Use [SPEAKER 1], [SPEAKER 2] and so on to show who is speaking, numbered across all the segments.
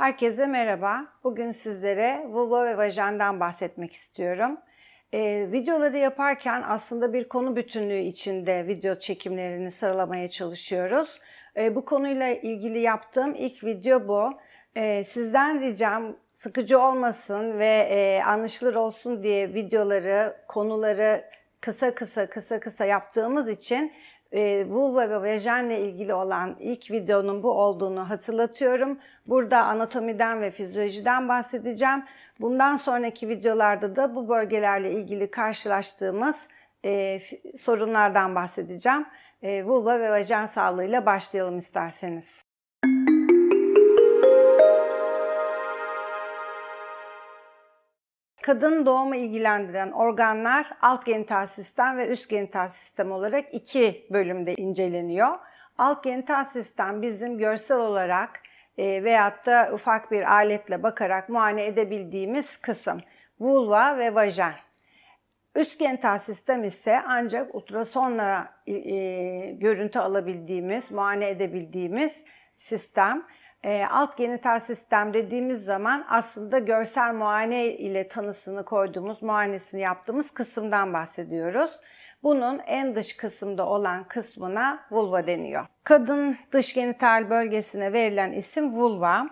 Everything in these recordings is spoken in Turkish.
[SPEAKER 1] Herkese merhaba. Bugün sizlere vulva ve vajendan bahsetmek istiyorum. Ee, videoları yaparken aslında bir konu bütünlüğü içinde video çekimlerini sıralamaya çalışıyoruz. Ee, bu konuyla ilgili yaptığım ilk video bu. Ee, sizden ricam sıkıcı olmasın ve e, anlaşılır olsun diye videoları, konuları kısa kısa kısa kısa yaptığımız için e, vulva ve vajenle ilgili olan ilk videonun bu olduğunu hatırlatıyorum. Burada anatomiden ve fizyolojiden bahsedeceğim. Bundan sonraki videolarda da bu bölgelerle ilgili karşılaştığımız e, sorunlardan bahsedeceğim. E, vulva ve vajen sağlığıyla başlayalım isterseniz. Kadın doğumu ilgilendiren organlar alt genital sistem ve üst genital sistem olarak iki bölümde inceleniyor. Alt genital sistem bizim görsel olarak e, veyahut da ufak bir aletle bakarak muayene edebildiğimiz kısım. Vulva ve vajen. Üst genital sistem ise ancak ultrasonla e, e, görüntü alabildiğimiz, muayene edebildiğimiz sistem. E, alt genital sistem dediğimiz zaman aslında görsel muayene ile tanısını koyduğumuz, muayenesini yaptığımız kısımdan bahsediyoruz. Bunun en dış kısımda olan kısmına vulva deniyor. Kadın dış genital bölgesine verilen isim vulva.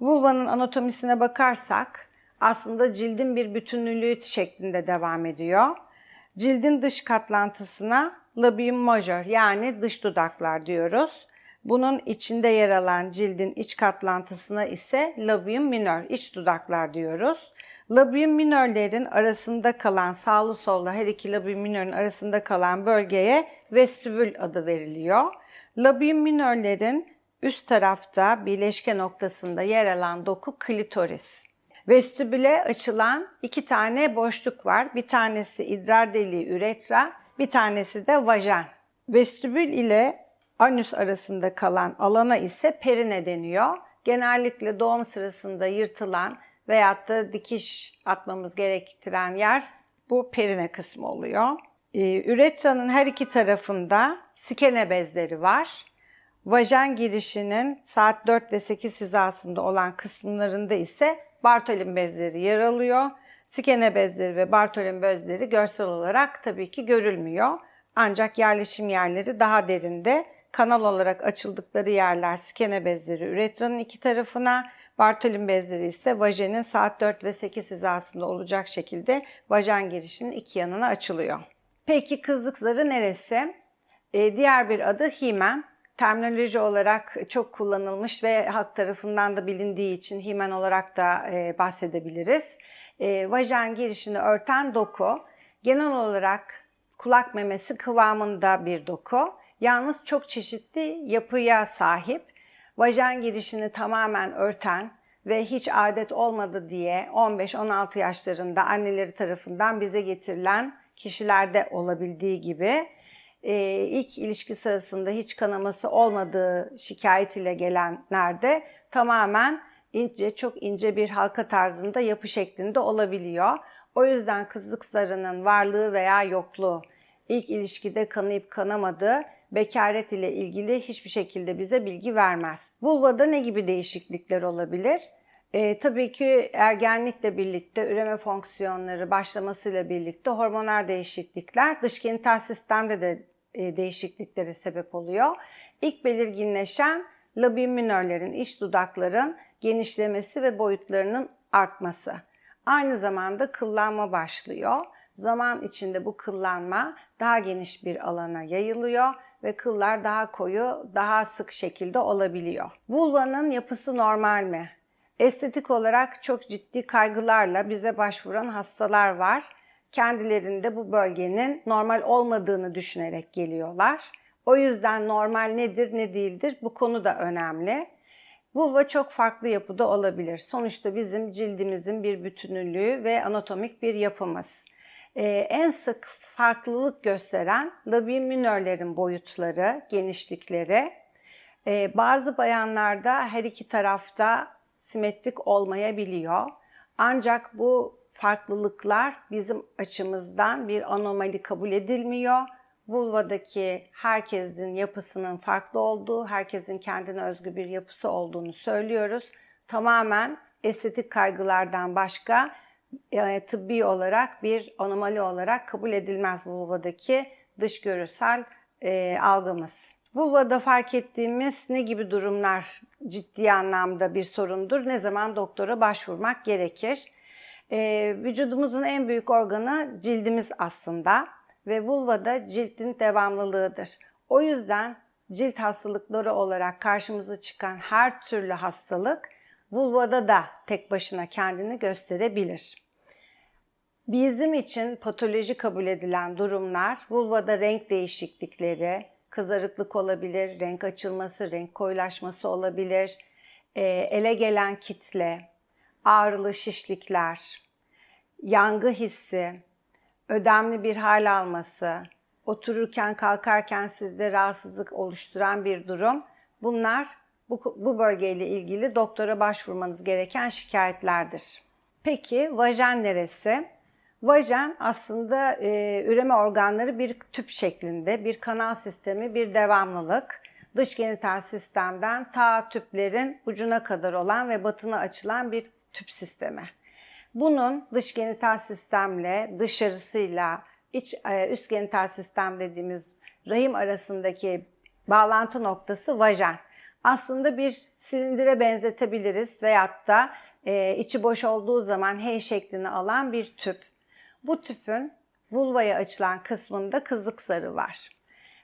[SPEAKER 1] Vulvanın anatomisine bakarsak aslında cildin bir bütünlüğü şeklinde devam ediyor. Cildin dış katlantısına labium major yani dış dudaklar diyoruz. Bunun içinde yer alan cildin iç katlantısına ise labium minor, iç dudaklar diyoruz. Labium minörlerin arasında kalan, sağlı sollu her iki labium minörün arasında kalan bölgeye vestibül adı veriliyor. Labium minörlerin üst tarafta birleşke noktasında yer alan doku klitoris. Vestibüle açılan iki tane boşluk var. Bir tanesi idrar deliği üretra, bir tanesi de vajen. Vestibül ile anüs arasında kalan alana ise perine deniyor. Genellikle doğum sırasında yırtılan veyahut da dikiş atmamız gerektiren yer bu perine kısmı oluyor. Ee, üretranın her iki tarafında skene bezleri var. Vajen girişinin saat 4 ve 8 hizasında olan kısımlarında ise Bartolin bezleri yer alıyor. Skene bezleri ve Bartolin bezleri görsel olarak tabii ki görülmüyor. Ancak yerleşim yerleri daha derinde. Kanal olarak açıldıkları yerler skene bezleri üretranın iki tarafına, Bartolin bezleri ise vajenin saat 4 ve 8 hizasında olacak şekilde vajen girişinin iki yanına açılıyor. Peki kızlık zarı neresi? Ee, diğer bir adı himen. Terminoloji olarak çok kullanılmış ve halk tarafından da bilindiği için himen olarak da e, bahsedebiliriz. E, vajen girişini örten doku. Genel olarak kulak memesi kıvamında bir doku. Yalnız çok çeşitli yapıya sahip. Vajen girişini tamamen örten ve hiç adet olmadı diye 15-16 yaşlarında anneleri tarafından bize getirilen kişilerde olabildiği gibi e, ilk ilişki sırasında hiç kanaması olmadığı şikayet ile gelenlerde tamamen ince, çok ince bir halka tarzında yapı şeklinde olabiliyor. O yüzden kızlık zarının varlığı veya yokluğu, ilk ilişkide kanayıp kanamadığı bekaret ile ilgili hiçbir şekilde bize bilgi vermez. Vulvada ne gibi değişiklikler olabilir? E, tabii ki ergenlikle birlikte üreme fonksiyonları başlamasıyla birlikte hormonal değişiklikler dış genital sistemde de e, değişikliklere sebep oluyor. İlk belirginleşen labium minörlerin, iç dudakların genişlemesi ve boyutlarının artması. Aynı zamanda kıllanma başlıyor. Zaman içinde bu kıllanma daha geniş bir alana yayılıyor ve kıllar daha koyu, daha sık şekilde olabiliyor. Vulvanın yapısı normal mi? Estetik olarak çok ciddi kaygılarla bize başvuran hastalar var. Kendilerinde bu bölgenin normal olmadığını düşünerek geliyorlar. O yüzden normal nedir ne değildir bu konu da önemli. Vulva çok farklı yapıda olabilir. Sonuçta bizim cildimizin bir bütünlüğü ve anatomik bir yapımız. Ee, en sık farklılık gösteren labium minörlerin boyutları, genişlikleri. Ee, bazı bayanlarda her iki tarafta simetrik olmayabiliyor. Ancak bu farklılıklar bizim açımızdan bir anomali kabul edilmiyor. Vulvadaki herkesin yapısının farklı olduğu, herkesin kendine özgü bir yapısı olduğunu söylüyoruz. tamamen estetik kaygılardan başka yani tıbbi olarak bir anomali olarak kabul edilmez vulvadaki dış görüsel e, algımız. Vulvada fark ettiğimiz ne gibi durumlar ciddi anlamda bir sorundur? Ne zaman doktora başvurmak gerekir? E, vücudumuzun en büyük organı cildimiz aslında ve vulvada cildin devamlılığıdır. O yüzden cilt hastalıkları olarak karşımıza çıkan her türlü hastalık vulvada da tek başına kendini gösterebilir. Bizim için patoloji kabul edilen durumlar vulvada renk değişiklikleri, kızarıklık olabilir, renk açılması, renk koyulaşması olabilir, e, ele gelen kitle, ağrılı şişlikler, yangı hissi, ödemli bir hal alması, otururken kalkarken sizde rahatsızlık oluşturan bir durum. Bunlar bu, bu bölgeyle ilgili doktora başvurmanız gereken şikayetlerdir. Peki vajen neresi? Vajen aslında e, üreme organları bir tüp şeklinde, bir kanal sistemi, bir devamlılık. Dış genital sistemden ta tüplerin ucuna kadar olan ve batına açılan bir tüp sistemi. Bunun dış genital sistemle, dışarısıyla, iç e, üst genital sistem dediğimiz rahim arasındaki bağlantı noktası vajen. Aslında bir silindire benzetebiliriz veyahut da e, içi boş olduğu zaman H şeklini alan bir tüp. Bu tüpün vulvaya açılan kısmında kızlık zarı var.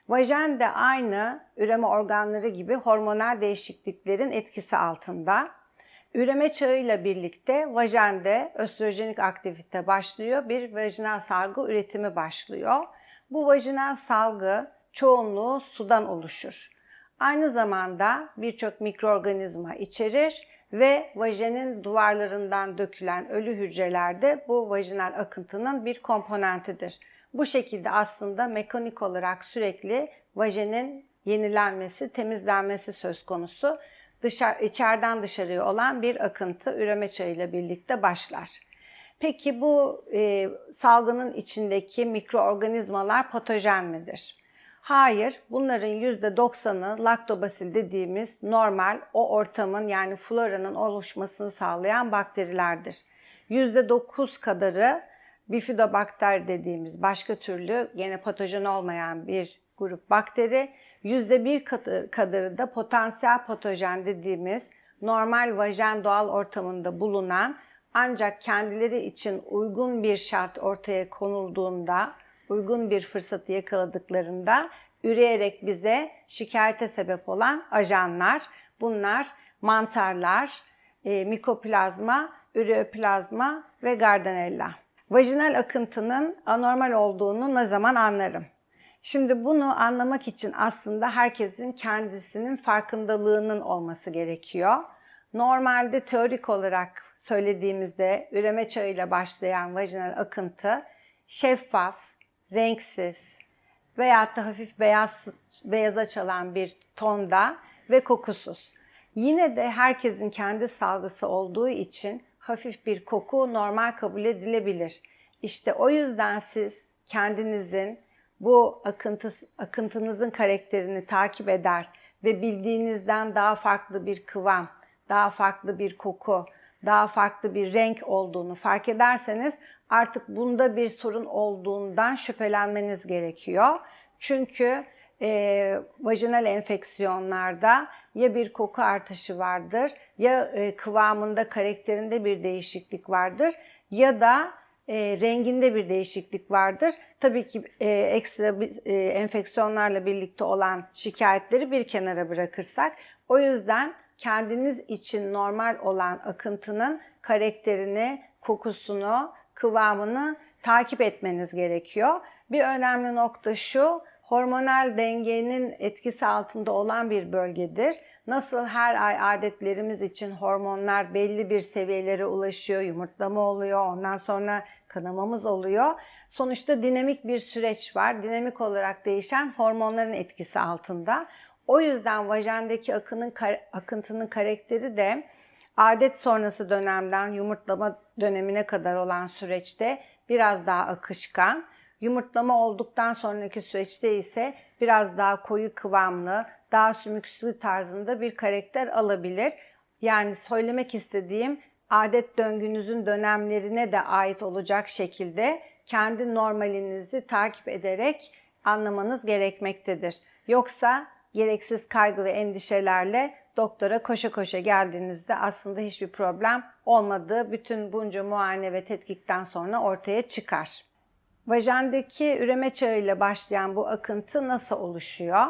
[SPEAKER 1] Vajen de aynı üreme organları gibi hormonal değişikliklerin etkisi altında. Üreme çağıyla birlikte vajende östrojenik aktivite başlıyor, bir vajinal salgı üretimi başlıyor. Bu vajinal salgı çoğunluğu sudan oluşur. Aynı zamanda birçok mikroorganizma içerir ve vajenin duvarlarından dökülen ölü hücrelerde bu vajinal akıntının bir komponentidir. Bu şekilde aslında mekanik olarak sürekli vajenin yenilenmesi, temizlenmesi söz konusu. Dışarı, içeriden dışarıya olan bir akıntı üreme çağıyla birlikte başlar. Peki bu e, salgının içindeki mikroorganizmalar patojen midir? Hayır, bunların %90'ı laktobasil dediğimiz normal o ortamın yani floranın oluşmasını sağlayan bakterilerdir. %9 kadarı bifidobakter dediğimiz başka türlü gene patojen olmayan bir grup bakteri. %1 kadarı da potansiyel patojen dediğimiz normal vajen doğal ortamında bulunan ancak kendileri için uygun bir şart ortaya konulduğunda uygun bir fırsatı yakaladıklarında üreyerek bize şikayete sebep olan ajanlar. Bunlar mantarlar, e, mikoplazma, üreoplazma ve gardanella. Vajinal akıntının anormal olduğunu ne zaman anlarım? Şimdi bunu anlamak için aslında herkesin kendisinin farkındalığının olması gerekiyor. Normalde teorik olarak söylediğimizde üreme çağıyla başlayan vajinal akıntı şeffaf, renksiz veyahut da hafif beyaz beyaza çalan bir tonda ve kokusuz. Yine de herkesin kendi salgısı olduğu için hafif bir koku normal kabul edilebilir. İşte o yüzden siz kendinizin bu akıntı, akıntınızın karakterini takip eder ve bildiğinizden daha farklı bir kıvam, daha farklı bir koku, daha farklı bir renk olduğunu fark ederseniz artık bunda bir sorun olduğundan şüphelenmeniz gerekiyor. Çünkü e, vajinal enfeksiyonlarda ya bir koku artışı vardır ya e, kıvamında karakterinde bir değişiklik vardır ya da e, renginde bir değişiklik vardır. Tabii ki e, ekstra e, enfeksiyonlarla birlikte olan şikayetleri bir kenara bırakırsak o yüzden kendiniz için normal olan akıntının karakterini, kokusunu, kıvamını takip etmeniz gerekiyor. Bir önemli nokta şu, hormonal dengenin etkisi altında olan bir bölgedir. Nasıl her ay adetlerimiz için hormonlar belli bir seviyelere ulaşıyor, yumurtlama oluyor, ondan sonra kanamamız oluyor. Sonuçta dinamik bir süreç var. Dinamik olarak değişen hormonların etkisi altında. O yüzden vajendeki akının, akıntının karakteri de adet sonrası dönemden yumurtlama dönemine kadar olan süreçte biraz daha akışkan. Yumurtlama olduktan sonraki süreçte ise biraz daha koyu kıvamlı, daha sümüksü tarzında bir karakter alabilir. Yani söylemek istediğim adet döngünüzün dönemlerine de ait olacak şekilde kendi normalinizi takip ederek anlamanız gerekmektedir. Yoksa gereksiz kaygı ve endişelerle doktora koşa koşa geldiğinizde aslında hiçbir problem olmadığı bütün bunca muayene ve tetkikten sonra ortaya çıkar. Vajendeki üreme çağıyla başlayan bu akıntı nasıl oluşuyor?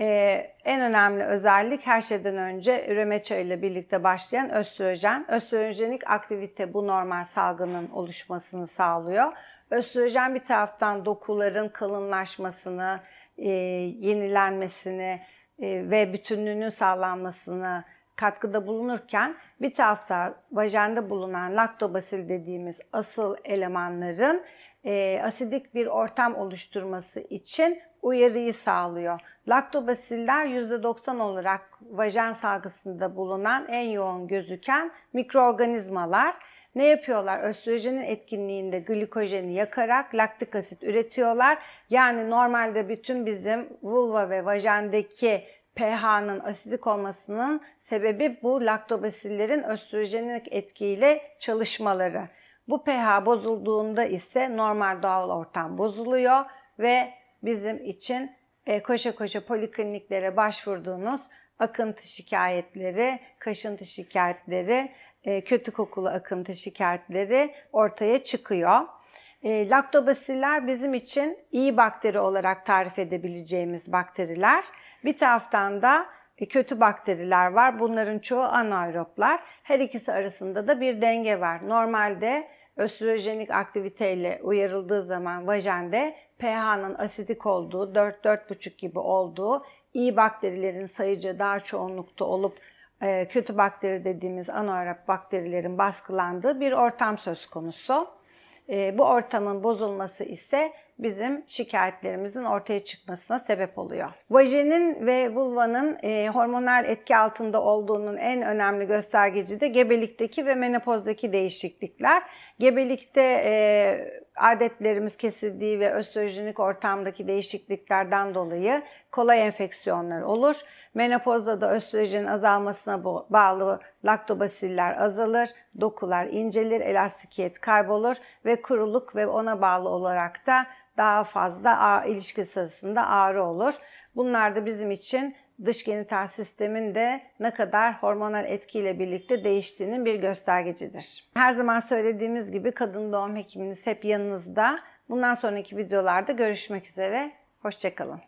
[SPEAKER 1] Ee, en önemli özellik her şeyden önce üreme çağıyla birlikte başlayan östrojen. Östrojenik aktivite bu normal salgının oluşmasını sağlıyor. Östrojen bir taraftan dokuların kalınlaşmasını, e, yenilenmesini ve bütünlüğünün sağlanmasını katkıda bulunurken bir tarafta vajende bulunan laktobasil dediğimiz asıl elemanların e, asidik bir ortam oluşturması için uyarıyı sağlıyor. Laktobasiller %90 olarak vajen salgısında bulunan en yoğun gözüken mikroorganizmalar. Ne yapıyorlar? Östrojenin etkinliğinde glikojeni yakarak laktik asit üretiyorlar. Yani normalde bütün bizim vulva ve vajendeki pH'nın asidik olmasının sebebi bu laktobasillerin östrojenik etkiyle çalışmaları. Bu pH bozulduğunda ise normal doğal ortam bozuluyor ve bizim için e, koşa koşa polikliniklere başvurduğunuz akıntı şikayetleri, kaşıntı şikayetleri, kötü kokulu akıntı şikayetleri ortaya çıkıyor. E, laktobasiller bizim için iyi bakteri olarak tarif edebileceğimiz bakteriler. Bir taraftan da e, kötü bakteriler var. Bunların çoğu anaeroblar. Her ikisi arasında da bir denge var. Normalde östrojenik aktiviteyle uyarıldığı zaman vajende pH'nın asidik olduğu, 4-4,5 gibi olduğu, iyi bakterilerin sayıca daha çoğunlukta olup e, kötü bakteri dediğimiz anaerob bakterilerin baskılandığı bir ortam söz konusu. E, bu ortamın bozulması ise bizim şikayetlerimizin ortaya çıkmasına sebep oluyor. Vajenin ve vulvanın e, hormonal etki altında olduğunun en önemli göstergeci de gebelikteki ve menopozdaki değişiklikler. Gebelikte e, adetlerimiz kesildiği ve östrojenik ortamdaki değişikliklerden dolayı kolay enfeksiyonlar olur. Menopozda da östrojenin azalmasına bağlı laktobasiller azalır, dokular incelir, elastikiyet kaybolur ve kuruluk ve ona bağlı olarak da daha fazla ilişki sırasında ağrı olur. Bunlar da bizim için dış genital sistemin de ne kadar hormonal etkiyle birlikte değiştiğinin bir göstergecidir. Her zaman söylediğimiz gibi kadın doğum hekiminiz hep yanınızda. Bundan sonraki videolarda görüşmek üzere. Hoşçakalın.